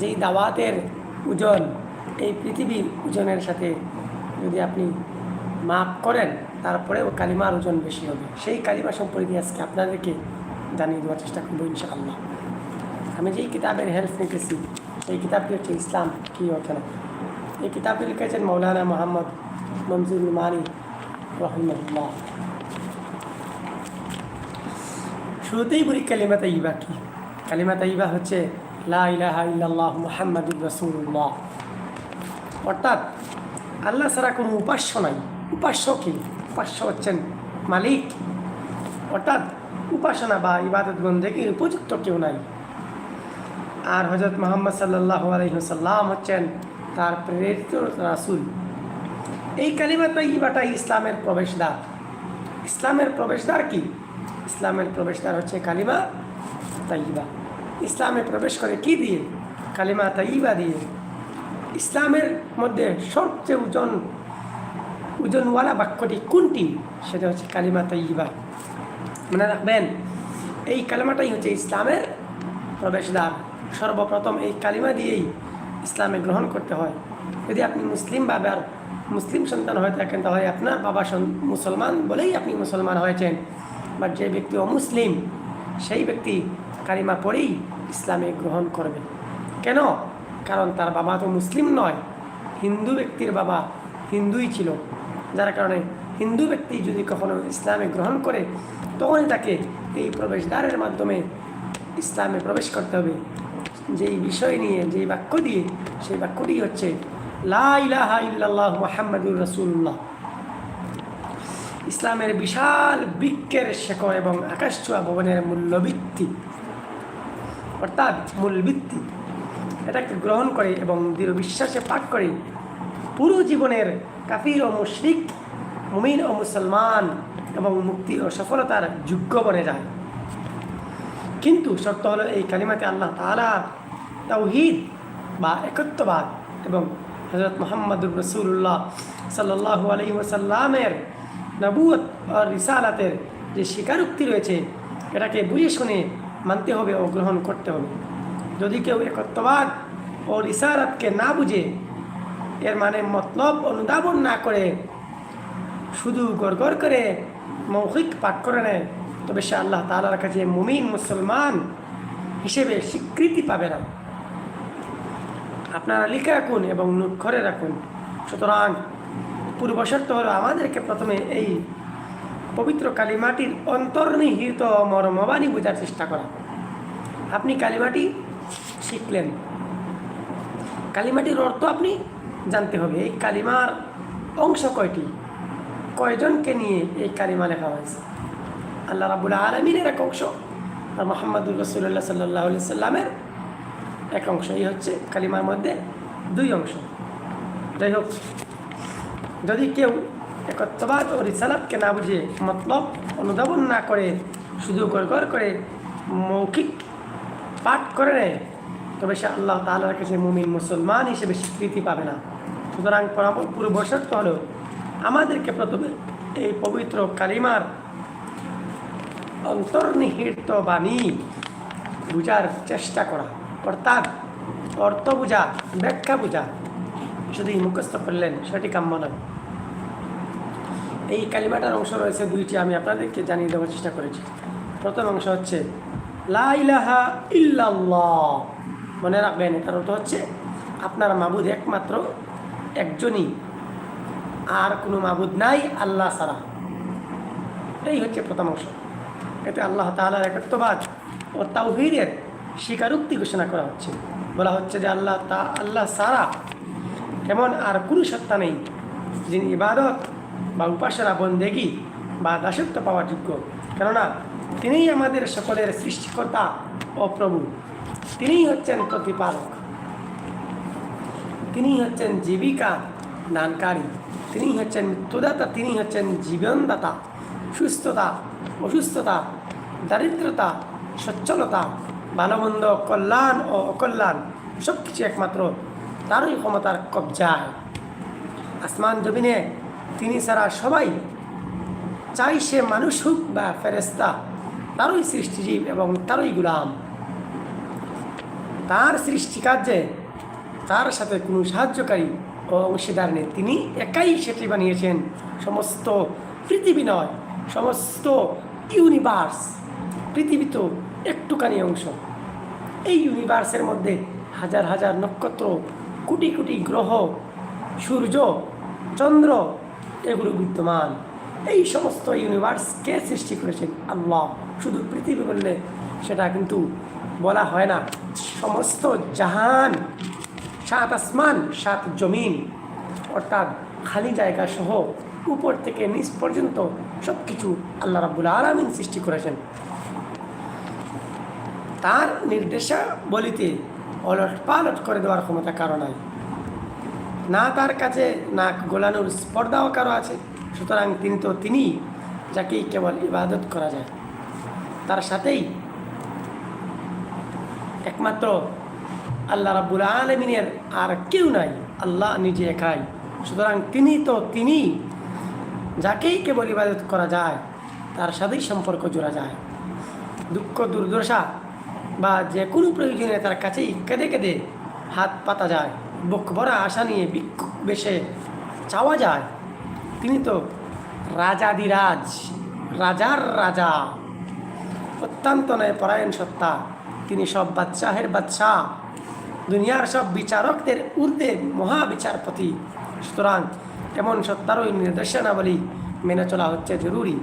যেই দাওয়াতের ওজন এই পৃথিবীর ওজনের সাথে যদি আপনি মাপ করেন, তারপরেও কালিমার ওজন বেশি হবে। সেই কালিমা সম্পর্কে আজকে আপনাদেরকে জানিয়ে দেওয়ার চেষ্টা করব ইনশাআল্লাহ। আমি যেই কিতাবের হেল্প নিতেছি, সেই কিতাবটি হচ্ছে ইসলাম কি হচ্ছে না? এই কিতাবটি লিখেছেন মৌলানা মোহাম্মদ মমজুর মানি রহমতুল্লাহ শুরুতেই বলি, কালিমা তাইবা কি? কালিমা তাইবা হচ্ছে লা ইলাহা ইল্লাল্লাহ মুহাম্মাদুর রাসূলুল্লাহ। অর্থাৎ আল্লাহ ছাড়া কোনো উপাস্য নাই। উপাস্য কি? উপাস্য হচ্ছেন মালিক। অর্থাৎ উপাসনা বা ইবাদত বন্দেগীর উপযুক্ত কেউ নাই। আর হজরত মোহাম্মদ সাল্লাহ আলহিহসাল্লাম হচ্ছেন তার প্রেরিত রাসুল। এই কালিমা তাইবাটা ইসলামের প্রবেশদ্বার। ইসলামের প্রবেশদ্বার কি? ইসলামের প্রবেশদ্বার হচ্ছে কালিমা তাইবা ইসলামে প্রবেশ করে কি দিয়ে? কালিমা তাইবা দিয়ে। ইসলামের মধ্যে সবচেয়ে ওজন, ওজনওয়ালা বাক্যটি কোনটি? সেটা হচ্ছে কালিমা তাইবা মনে রাখবেন, এই কালিমাটাই হচ্ছে ইসলামের প্রবেশদ্বার। সর্বপ্রথম এই কালিমা দিয়েই ইসলামে গ্রহণ করতে হয়। যদি আপনি মুসলিম বাবার, মুসলিম সন্তান হয়ে থাকেন, তাহলে আপনার বাবা মুসলমান বলেই আপনি মুসলমান হয়েছেন। বা যে ব্যক্তি অমুসলিম, সেই ব্যক্তি কালিমা পড়েই ইসলামে গ্রহণ করবে। কেন? কারণ তার বাবা তো মুসলিম নয়। হিন্দু ব্যক্তির বাবা হিন্দুই ছিল। যার কারণে হিন্দু ব্যক্তি যদি কখনো ইসলামে গ্রহণ করে, তখনই তাকে এই প্রবেশদ্বারের মাধ্যমে ইসলামে প্রবেশ করতে হবে। যেই বিষয় নিয়ে, যেই বাক্য দিয়ে, সেই বাক্যটি হচ্ছে, লা ইলাহা ইল্লাল্লাহ মুহাম্মাদুর রাসূলুল্লাহ। ইসলামের বিশাল বৃক্ষের শেকড় এবং আকাশ ছোঁয়া ভবনের মূল্যভিত্তি অর্থাৎ মূল ভিত্তি। এটাকে গ্রহণ করে এবং দৃঢ় বিশ্বাসে পাঠ করে পুরো জীবনের কাফির ও মুশরিক, মুমিন ও মুসলমান এবং মুক্তি ও সফলতার যোগ্য বনে যায়। কিন্তু শর্ত হলো এই কালিমাতে আল্লাহ তালা তাওহিদ বা একত্ববাদ এবং হজরত মোহাম্মদুর রসুল্লাহ সাল্লাহ আলহি ওসাল্লামের নবুয়ত ও রিসালাতের যে স্বীকারোক্তি রয়েছে, এটাকে বুঝে শুনে মানতে হবে ও গ্রহণ করতে হবে। যদি কেউ একত্ববাদ ও রিসালাতকে না বুঝে, এর মানে মতলব অনুধাবন না করে, শুধু গড় করে মৌখিক পাঠ করে নেয়, তবে সে আল্লাহ তালার কাছে মুমিন মুসলমান হিসেবে স্বীকৃতি পাবে না। আপনারা লিখে রাখুন এবং নোট করে রাখুন। সুতরাং পূর্বশর্ত হলো আমাদেরকে প্রথমে এই পবিত্র কালিমাটির অন্তর্নিহিত মর্মবাণী বোঝার চেষ্টা করা। আপনি কালিমাটি শিখলেন। কালিমাটির অর্থ আপনি জানতে হবে, এই কালিমার অংশ কয়টি? কয়জনকে নিয়ে এই কালিমা লেখা হয়েছে? আল্লাহ রাবুল আলমিনের এক অংশ আর মোহাম্মদুর রসুল্লাহ সাল্লাহ সাল্লামের এক অংশ। এই হচ্ছে কালিমার মধ্যে দুই অংশ। যাই হোক, যদি কেউ একত্ববাদ ও রিসালাতকে না বুঝে মতলব অনুধাবন না করে, শুধু গড় করে মৌখিক পাঠ করে নেয়, তবে সে আল্লাহ তালার কাছে মুমিন মুসলমান হিসেবে স্বীকৃতি পাবে না। সুতরাং পরামর্শ পূর্বশর্ত হলো, আমাদেরকে প্রথমে এই পবিত্র কালিমার অন্তর্নিহিত বাণী বুঝার চেষ্টা করা, অর্থাৎ অর্থ বোঝা, ব্যাখ্যা বোঝা। শুধুই মুখস্থ করলেন সেটি কাম্য নয় এই কালিমাটার অংশ রয়েছে দুইটি, আমি আপনাদেরকে জানিয়ে দেওয়ার চেষ্টা করেছি। প্রথম অংশ হচ্ছে, লা ইলাহা ইল্লাল্লাহ মনে রাখবেন, এটার অর্থ হচ্ছে, আপনার মাবুদ একমাত্র একজনই, আর কোনো মাবুদ নাই আল্লাহ ছাড়া। এই হচ্ছে প্রথম অংশ। এতে আল্লাহ তালার একত্ববাদ ও তাওহিদের স্বীকারোক্তি ঘোষণা করা হচ্ছে। বলা হচ্ছে যে আল্লাহ তা, আল্লাহ সারা এমন আর কোনো সত্তা নেই যিনি ইবাদত বা উপাসনা বন্দেগী বা দাসত্ব পাওয়ার যোগ্য। কেননা তিনিই আমাদের সকলের সৃষ্টিকর্তা ও প্রভু। তিনিই হচ্ছেন প্রতিপালক। তিনি হচ্ছেন জীবিকা দানকারী। তিনি হচ্ছেন মৃত্যুদাতা। তিনি হচ্ছেন জীবনদাতা। সুস্থতা, অসুস্থতা, দারিদ্রতা, সচ্ছলতা ভালোমন্দ কল্যাণ ও অকল্যাণ সব কিছু একমাত্র তারই ক্ষমতার কবজায়। আসমান জমিনে তিনি ছাড়া সবাই চাই সে মানুষ হোক বা ফেরেস্তা তারই সৃষ্টিজীব এবং তারই গুলাম। তার সৃষ্টিকার্যে তার সাথে কোনো সাহায্যকারী ও অংশীদার নেই। তিনি একাই সেটি বানিয়েছেন। সমস্ত পৃথিবী নয়, সমস্ত ইউনিভার্স পৃথিবী তো একটুখানি অংশ। এই ইউনিভার্সের মধ্যে হাজার হাজার নক্ষত্র, কোটি কোটি গ্রহ, সূর্য, চন্দ্র এগুলো বিদ্যমান। এই সমস্ত ইউনিভার্স কে সৃষ্টি করেছেন? আল্লাহ। শুধু পৃথিবী বললে সেটা কিন্তু বলা হয় না। সমস্ত জাহান, সাত আসমান, সাত জমিন, অর্থাৎ খালি জায়গা সহ উপর থেকে নিচ পর্যন্ত সব কিছু আল্লাহ রাবুল আলমিন সৃষ্টি করেছেন। তার নির্দেশাবলিতে অলট পালট করে দেওয়ার ক্ষমতা কারও নাই। না তার কাছে নাক গোলানোর স্পর্ধাও কারও আছে। সুতরাং তিনি তো তিনি যাকেই কেবল ইবাদত করা যায়। তার সাথেই একমাত্র আল্লাহ রাব্বুল আলমিনের আর কেউ নাই। আল্লাহ নিজে একাই। সুতরাং তিনি তো তিনি যাকেই কেবল ইবাদত করা যায়, তার সাথেই সম্পর্ক জোড়া যায়। দুঃখ, দুর্দশা বা যে কোনো প্রয়োজনে তার কাছেই কেঁদে কেঁদে হাত পাতা যায়। বুক ভরা আশা নিয়ে বিক্ষোভ বেশে চাওয়া যায়। তিনি তো রাজাদিরাজ রাজার রাজা। অত্যন্ত নয় পরায়ণ সত্তা। তিনি সব বাদশাহের বাদশাহ। দুনিয়ার সব বিচারকদের ঊর্ধ্বে মহাবিচারপতি। সুতরাং এমন সত্তার ওই নির্দেশনাবলী মেনে চলা হচ্ছে জরুরি।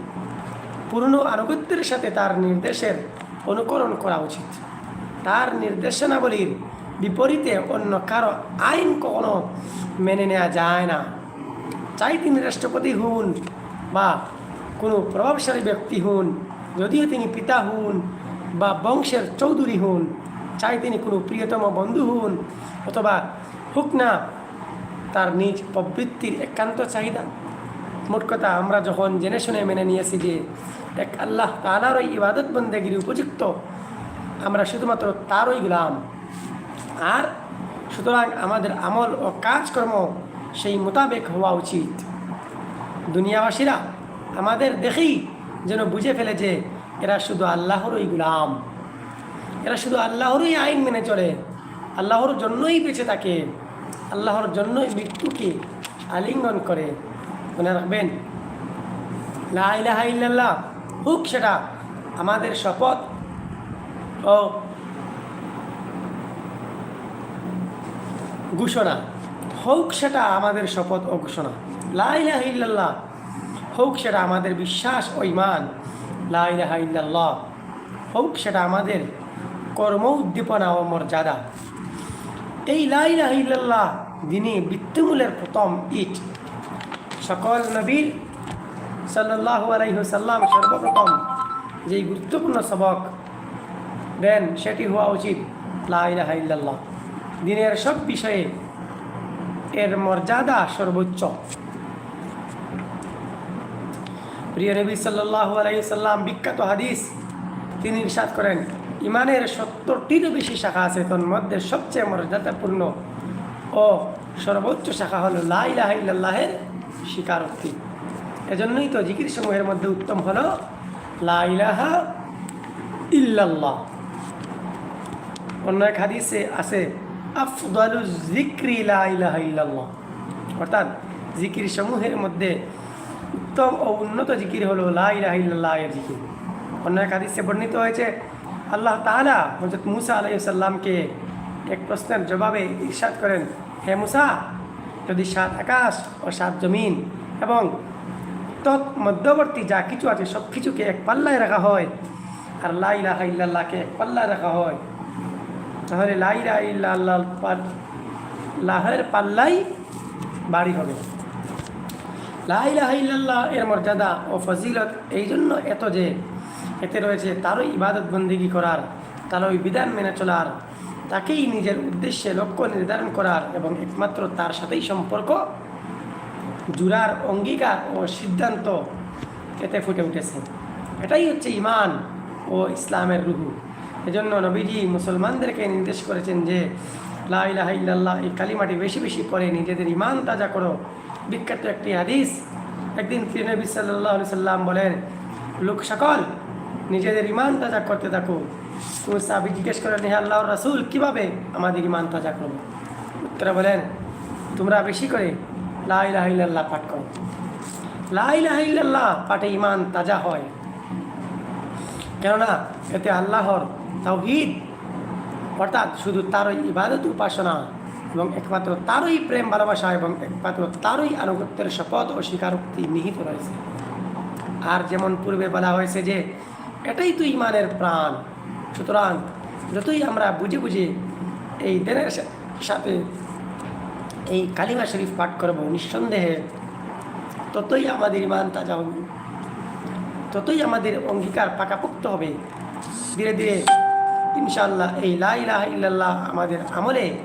পূর্ণ আনুগত্যের সাথে তার নির্দেশের অনুকরণ করা উচিত। তার নির্দেশনাবলীর বিপরীতে অন্য কারও আইন কখনো মেনে নেওয়া যায় না। চাই তিনি রাষ্ট্রপতি হন বা কোনো প্রভাবশালী ব্যক্তি হন, যদিও তিনি পিতা হন বা বংশের চৌধুরী হন। চাই তিনি কোনো প্রিয়তম বন্ধু হন অথবা হোক না, তার নিজ প্রবৃত্তির একান্ত চাহিদা। মোট কথা, আমরা যখন জেনে শুনে মেনে নিয়েছি যে এক আল্লাহ তালার ওই ইবাদত বন্দেগির উপযুক্ত, আমরা শুধুমাত্র তারই গুলাম। আর সুতরাং আমাদের আমল ও কাজকর্ম সেই মোতাবেক হওয়া উচিত। দুনিয়াবাসীরা আমাদের দেখেই যেন বুঝে ফেলে যে এরা শুধু আল্লাহরই গুলাম। এরা শুধু আল্লাহরই আইন মেনে চলে। আল্লাহর জন্যই বেঁচে থাকে। আল্লাহর জন্যই মৃত্যুকে আলিঙ্গন করে। মনে রাখবেন, লা ইলাহা ইল্লাল্লাহ, হোক সেটা আমাদের শপথ ও ঘোষণা। হোক সেটা আমাদের শপথ ও ঘোষণা। লা ইলাহা ইল্লাল্লাহ। হোক সেটা আমাদের বিশ্বাস ও ইমান লা ইলাহা হোক সেটা আমাদের কর্ম উদ্দীপনা ও মর্যাদা। এই লা ইলাহা ইল্লাল্লাহ দিনে বৃত্তিমূলের প্রথম ইট। সকল নবীর সাল্লাহ আলাইসাল্লাম সর্বপ্রথম যেই গুরুত্বপূর্ণ সবক দেন, সেটি হওয়া উচিত। লা ইলাহা ইল্লাল্লাহ। দিনের সব বিষয়ে এর মর্যাদা সর্বোচ্চ। প্রিয় নবী আলাইসাল্লাম বিখ্যাত হাদিস, তিনি ইরশাদ করেন, ইমানের সত্তরটিরও বেশি শাখা আছে, তন্মধ্যে সবচেয়ে মর্যাদাপূর্ণ ও সর্বোচ্চ শাখা হলো লা ইলাহা ইল্লাল্লাহের স্বীকারোক্তি। এজন্যই তো জিকির সমূহের মধ্যে উত্তম হল লা ইলাহা ইল্লাল্লাহ। অন্য এক হাদিসে আছে আফদালু জিক্রি ইল্লাল্লাহ। অর্থাৎ জিকির সমূহের মধ্যে উত্তম ও উন্নত জিকির হলো লা ইলাহা ইল্লাল্লাহ এর জিকির অন্য এক হাদিসে বর্ণিত হয়েছে, আল্লাহ তাআলা হযরত মুসা আলাইহিস সালামকে এক প্রশ্নের জবাবে ইরশাদ করেন, হে মুসা, যদি সাত আকাশ ও সাত জমিন এবং তৎ মধ্যবর্তী যা কিছু আছে সব কিছুকে এক পাল্লায় রাখা হয়, আর লাইলাহা ইল্লাল্লাহকে এক পাল্লায় রাখা হয় তাহলে লাইলা ইল্লা আল্লাহ লাহের পাল্লাই বাড়ি হবে। লাইলাহা ইল্লাল্লাহ এর মর্যাদা ও ফজিলত এই জন্য এত যে এতে রয়েছে তারই ইবাদত বন্দিগি করার, তারই বিধান মেনে চলার, তাকেই নিজের উদ্দেশ্যে লক্ষ্য নির্ধারণ করার এবং একমাত্র তার সাথেই সম্পর্ক জুড়ার অঙ্গীকার ও সিদ্ধান্ত এতে ফুটে উঠেছে। এটাই হচ্ছে ইমান ও ইসলামের রুহু। এজন্য নবীজি মুসলমানদেরকে নির্দেশ করেছেন যে, লা ইলাহা ইল্লাল্লাহ এই কালিমাটি বেশি বেশি পড়ে নিজেদের ইমান তাজা করো। বিখ্যাত একটি হাদিস, একদিন নবী সাল্লাহ সাল্লাম বলেন, লোক সকল, নিজেদের ইমান তাজা করতে থাকো। কোন সাহাবি জিজ্ঞেস করেন, হে আল্লাহর রাসূল, কীভাবে আমাদের ইমান তাজা করব? উত্তরে বলেন, তোমরা বেশি করে লা ইলাহা ইল্লাল্লাহ পাঠ করো। লা ইলাহা ইল্লাল্লাহ পাঠে ইমান তাজা হয়। কেননা, এতে আল্লাহর তাওহীদ অর্থাৎ শুধু তারই ইবাদত উপাসনা এবং একমাত্র তারই প্রেম, ভালোবাসা এবং একমাত্র তারই আনুগত্যের শপথ ও স্বীকারোক্তি নিহিত রয়েছে। আর যেমন পূর্বে বলা হয়েছে যে, এটাই তো ইমানের প্রাণ। সুতরাং যতই আমরা বুঝে বুঝে এই দেনের সাথে এই কালিমা শরীফ পাঠ করব নিঃসন্দেহে, ততই আমাদের ইমান তাজা হবে। ততই আমাদের অঙ্গীকার পাকাপোক্ত হবে। ধীরে ধীরে ইনশাল্লাহ এই লা ইলাহা ইল্লাল্লাহ আমাদের আমলে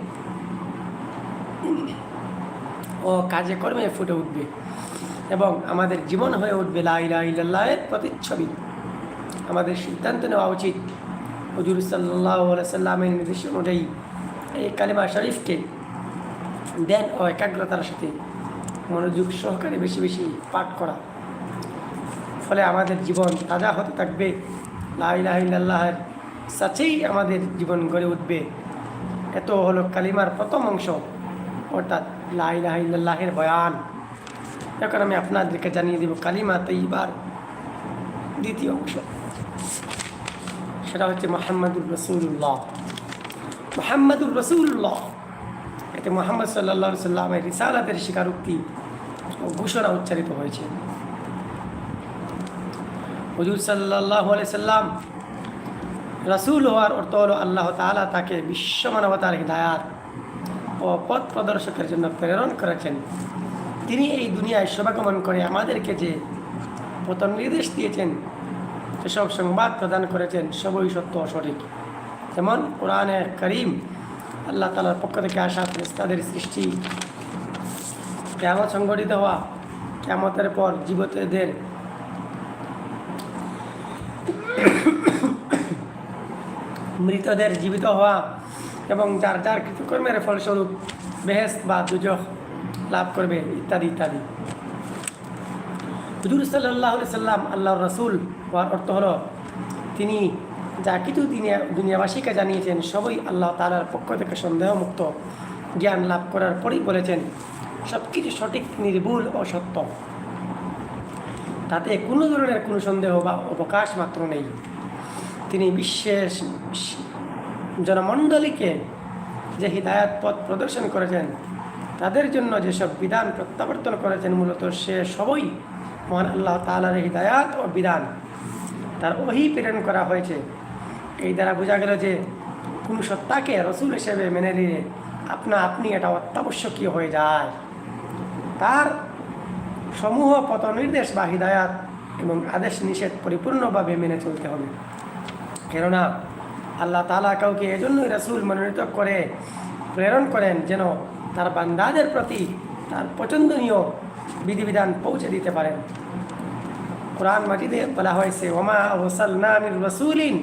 ও কাজে কর্মে ফুটে উঠবে এবং আমাদের জীবন হয়ে উঠবে লা ইলাহা ইল্লাল্লাহের প্রতিচ্ছবি। আমাদের সিদ্ধান্ত নেওয়া উচিত। হজুর সাল্লাহ সাল্লামের নির্দেশ অনুযায়ী এই কালিমা শরীফকে দেন ও একাগ্রতার সাথে মনোযোগ সহকারে বেশি বেশি পাঠ করা। ফলে আমাদের জীবন তাজা হতে থাকবে। লাইলাহিল্লাহের সাথেই আমাদের জীবন গড়ে উঠবে। এত হলো কালিমার প্রথম অংশ, অর্থাৎ লাইলাহিল্লাহের বয়ান। এখন আমি আপনাদেরকে জানিয়ে দেব কালিমা তৈবার দ্বিতীয় অংশ। সেটা হচ্ছে মোহাম্মদুর রসুল্লাহ মোহাম্মদুর রসুল্লাহ এতে মোহাম্মদ সাল্লা সাল্লামের রিসালাতের স্বীকারোক্তি ও ঘোষণা উচ্চারিত হয়েছে। হজুর সাল্লাহ সাল্লাম রাসুল হওয়ার অর্থ হলো আল্লাহ তালা তাকে বিশ্ব মানবতার হৃদায়াত ও পথ প্রদর্শকের জন্য প্রেরণ করেছেন। তিনি এই দুনিয়ায় শোভাগমন করে আমাদেরকে যে পথ নির্দেশ দিয়েছেন, সেসব সংবাদ প্রদান করেছেন, সবই সত্য সঠিক। যেমন কোরআনে করিম আল্লাহ তালার পক্ষ থেকে আসা তাদের সৃষ্টি কেমন সংগঠিত হওয়া কেমতের পর জীবতদের মৃতদের জীবিত হওয়া এবং যার যার কৃতকর্মের ফলস্বরূপ বেহেস বা দুজক লাভ করবে, ইত্যাদি ইত্যাদি। হুজুর সাল্লাহ সাল্লাম আল্লাহর রসুল হওয়ার অর্থ হলো, তিনি যা কিছু দুনিয়া দুনিয়াবাসীকে জানিয়েছেন, সবই আল্লাহ তালার পক্ষ থেকে সন্দেহমুক্ত। জ্ঞান লাভ করার পরেই বলেছেন সব কিছু সঠিক, নির্ভুল ও সত্য। তাতে কোনো ধরনের কোনো সন্দেহ বা অবকাশ মাত্র নেই। তিনি বিশ্বের জনমণ্ডলীকে যে হৃদায়ত পথ প্রদর্শন করেছেন, তাদের জন্য যেসব বিধান প্রত্যাবর্তন করেছেন, মূলত সে সবই মহান আল্লাহ তালার হৃদায়াত ও বিধান। তার ওহি প্রেরণ করা হয়েছে। এই দ্বারা বোঝা গেল যে কোনো সত্তাকে রসুল হিসেবে মেনে নিলে আপনা আপনি এটা অত্যাবশ্যকীয় হয়ে যায়। তার সমূহ পথ নির্দেশ বা হৃদায়াত এবং আদেশ নিষেধ পরিপূর্ণভাবে মেনে চলতে হবে। কেননা আল্লাহ তালা কাউকে এজন্যই রসুল মনোনীত করে, প্রেরণ করেন যেন তার বান্দাদের প্রতি তার পছন্দনীয় বিধিবিধান পৌঁছে দিতে পারেন। কোরআন মাটিতে বলা হয়েছে, ওমা ওসাল্লা মির রসুলিন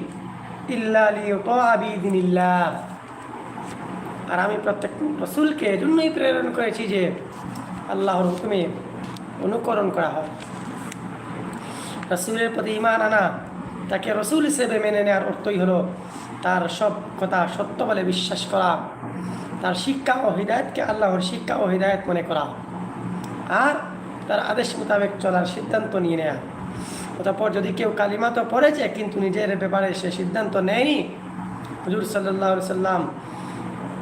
ইল্লাহ আর আমি প্রত্যেক রসুলকে এজন্যই প্রেরণ করেছি যে আল্লাহর হুকুমে অনুকরণ করা হয়। রসুলের প্রতি ইমান আনা তাকে রসুল হিসেবে মেনে নেওয়ার অর্থই হলো তার সব কথা সত্য বলে বিশ্বাস করা, তার শিক্ষা ও হৃদায়তকে আল্লাহর শিক্ষা ও হৃদায়ত মনে করা আর তার আদেশ মোতাবেক চলার সিদ্ধান্ত নিয়ে নেয়া। অতঃপর যদি কেউ কালিমা তো পড়েছে কিন্তু নিজের ব্যাপারে সে সিদ্ধান্ত নেয়নি, হজুর সাল্লাহ সাল্লাম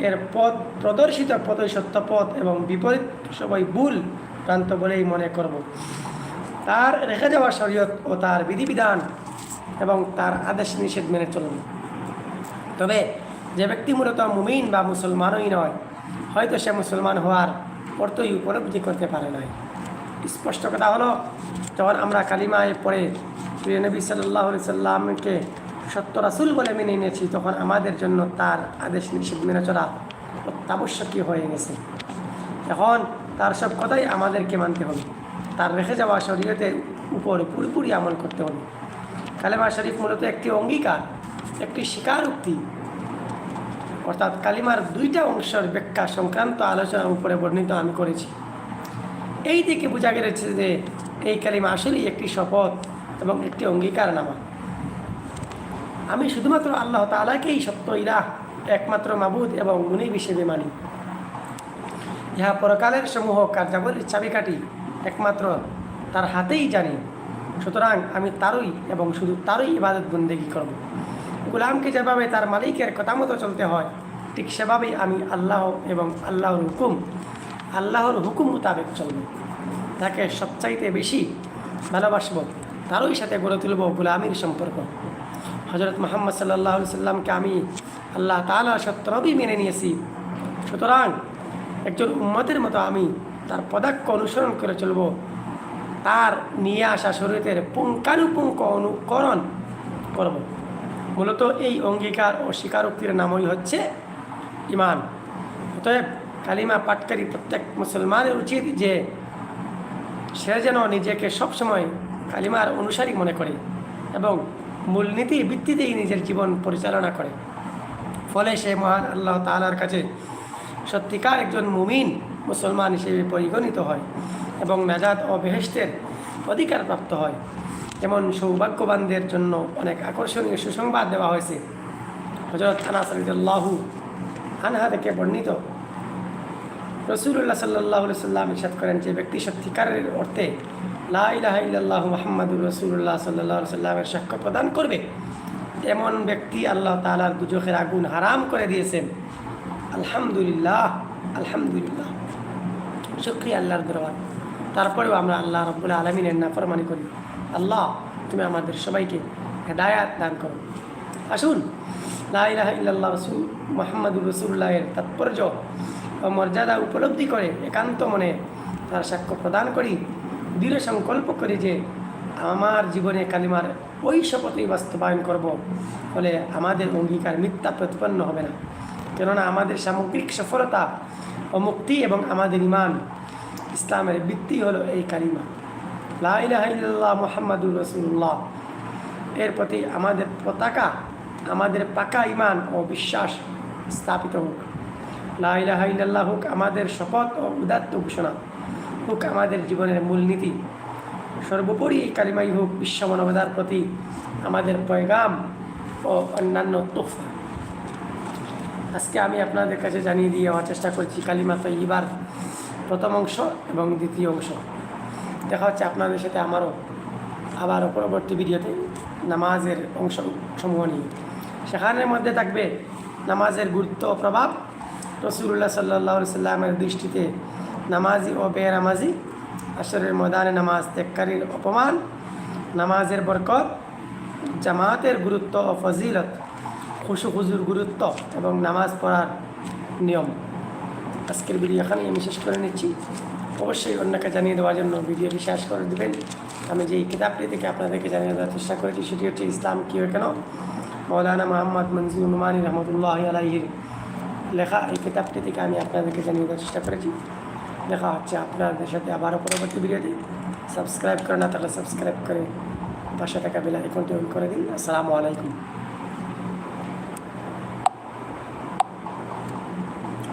এর পথ প্রদর্শিত পথই সত্য পথ এবং বিপরীত সবাই ভুল প্রান্ত বলেই মনে করব। তার রেখে যাওয়া শরীয়ত ও তার বিধিবিধান এবং তার আদেশ নিষেধ মেনে চলবে। তবে যে ব্যক্তি মূলত মুমিন বা মুসলমানই নয়, হয়তো সে মুসলমান হওয়ার অর্থই উপলব্ধি করতে পারে নাই। স্পষ্ট কথা হলো, যখন আমরা কালিমায় পড়ে প্রিয় নবী সাল্লাহ সাল্লামকে সত্য রাসুল বলে মেনে নিয়েছি, তখন আমাদের জন্য তার আদেশ নিষেধ মেনে চলা অত্যাবশ্যকীয় হয়ে গেছে। এখন তার সব কথাই আমাদেরকে মানতে হবে। তার রেখে যাওয়া শরীয়তের উপর পুরোপুরি আমল করতে হবে। কালেমা শরীফ মূলত একটি অঙ্গীকার, একটি স্বীকারোক্তি। অর্থাৎ কালিমার দুইটা অংশের ব্যাখ্যা সংক্রান্ত আলোচনার উপরে বর্ণিত আমি করেছি। এই থেকে বোঝা গেছে যে এই কালিমা আসলেই একটি শপথ এবং একটি অঙ্গীকার নামা আমি শুধুমাত্র আল্লাহ তালাকেই সত্য ইরা একমাত্র মাবুদ এবং মুনিব হিসেবে মানি। ইহা পরকালের সমূহ কার্যাবলীর চাবিকাঠি, একমাত্র তার হাতেই জানি। সুতরাং আমি তারই এবং শুধু তারই ইবাদত বন্দেগী করব। গোলামকে যেভাবে তার মালিকের কথা মতো চলতে হয়, ঠিক সেভাবেই আমি আল্লাহ এবং আল্লাহর হুকুম আল্লাহর হুকুম মোতাবেক চলব। তাকে সবচাইতে বেশি ভালোবাসব, তারই সাথে গড়ে তুলব গোলামির সম্পর্ক। হজরত মোহাম্মদ সাল্লাহ সাল্লামকে আমি আল্লাহ তালা সত্যরবই মেনে নিয়েছি। সুতরাং একজন উম্মতের মতো আমি তার পদাক্ষ অনুসরণ করে চলব। তার নিয়ে আসা শরীরের পুঙ্খানুপুঙ্খ অনুকরণ করব। মূলত এই অঙ্গীকার ও স্বীকারোক্তির নামই হচ্ছে ইমান অতএব কালিমা পাটকারী প্রত্যেক মুসলমানের উচিত যে সে যেন নিজেকে সবসময় কালিমার অনুসারী মনে করে এবং মূলনীতি ভিত্তিতেই নিজের জীবন পরিচালনা করে। ফলে সে মহান আল্লাহ তালার কাছে সত্যিকার একজন মুমিন মুসলমান হিসেবে পরিগণিত হয়। এবং নাজাদ ও বেহেস্তের অধিকার প্রাপ্ত হয়। যেমন সৌভাগ্যবানদের জন্য অনেক আকর্ষণীয় সুসংবাদ দেওয়া হয়েছে। হজরত আনাস আলিদুল্লাহু আনহা থেকে বর্ণিত। রসুল্লাহ সাল্লাহ সাল্লাম ইসাদ করেন যে ব্যক্তি সত্যিকারের অর্থে লা ইলাহা ইল্লাল্লাহ মোহাম্মদুর রসুল্লাহ সাল্লাহ সাল্লামের সাক্ষ্য প্রদান করবে। এমন ব্যক্তি আল্লাহ তালার দুজখের আগুন হারাম করে দিয়েছেন। আলহামদুলিল্লাহ আলহামদুলিল্লাহ। শুক্রিয়া আল্লাহর দরবার। তারপরেও আমরা আল্লাহ রব্বুল্লাহ আলমিনের নাফরমানি করি। আল্লাহ, তুমি আমাদের সবাইকে হেদায়াত দান করো। আসুন, লা ইলাহা ইল্লাল্লাহ রসুল মোহাম্মদুর রসুল্লাহের তাৎপর্য ও মর্যাদা উপলব্ধি করে একান্ত মনে তার সাক্ষ্য প্রদান করি। দৃঢ় সংকল্প করি যে আমার জীবনে কালিমার ওই শপথই বাস্তবায়ন করব, ফলে আমাদের অঙ্গীকার মিথ্যা প্রতিপন্ন হবে না। কেননা আমাদের সামগ্রিক সফলতা ও মুক্তি এবং আমাদের ইমান ইসলামের ভিত্তি হলো এই কালিমা লা ইলাহা ইল্লাল্লাহ মোহাম্মদুর রসুল্লাহ এর প্রতি আমাদের পতাকা, আমাদের পাকা ইমান ও বিশ্বাস স্থাপিত হোক। লা ইলাহা হোক আমাদের শপথ ও উদাত্ত ঘোষণা, হোক আমাদের জীবনের মূলনীতি সর্বোপরি এই কালিমাই হোক বিশ্ব মানবতার প্রতি আমাদের পয়গাম ও অন্যান্য তোফা আজকে আমি আপনাদের কাছে জানিয়ে দিয়ে যাওয়ার চেষ্টা করছি কালিমা তৈবার প্রথম অংশ এবং দ্বিতীয় অংশ। দেখা হচ্ছে আপনাদের সাথে আমারও। আবারও পরবর্তী ভিডিওতে নামাজের অংশ সমূহ নিয়ে। সেখানের মধ্যে থাকবে নামাজের গুরুত্ব প্রভাব। রসুল্লাহ সাল্লাহ সাল্লামের দৃষ্টিতে নামাজি ও বেনামাজি, আসরের ময়দানে নামাজ ত্যাগকারীর অপমান, নামাজের বরকত, জামাতের গুরুত্ব ও ফজিলত খুশু খুজুর গুরুত্ব এবং নামাজ পড়ার নিয়ম। আজকের ভিডিও এখানেই, আমি শেষ করে নিচ্ছি। অবশ্যই অন্যকে জানিয়ে দেওয়ার জন্য ভিডিওটি শেষ করে দেবেন। আমি যে এই কিতাবটি থেকে আপনাদেরকে জানিয়ে দেওয়ার চেষ্টা করেছি, সেটি হচ্ছে ইসলাম কী হয় কেন? মৌলানা মোহাম্মদ মনজুর নুমানি রহমতুল্লাহ আলাইহির লেখা। এই কিতাবটি থেকে আমি আপনাদেরকে জানিয়ে দেওয়ার চেষ্টা করেছি। দেখা হচ্ছে আপনাদের সাথে আবারও পরবর্তী ভিডিওটি সাবস্ক্রাইব করে না তাহলে সাবস্ক্রাইব করে পাশে থাকা বেলা আইকনটি অন করে দিন। আসসালামু আলাইকুম।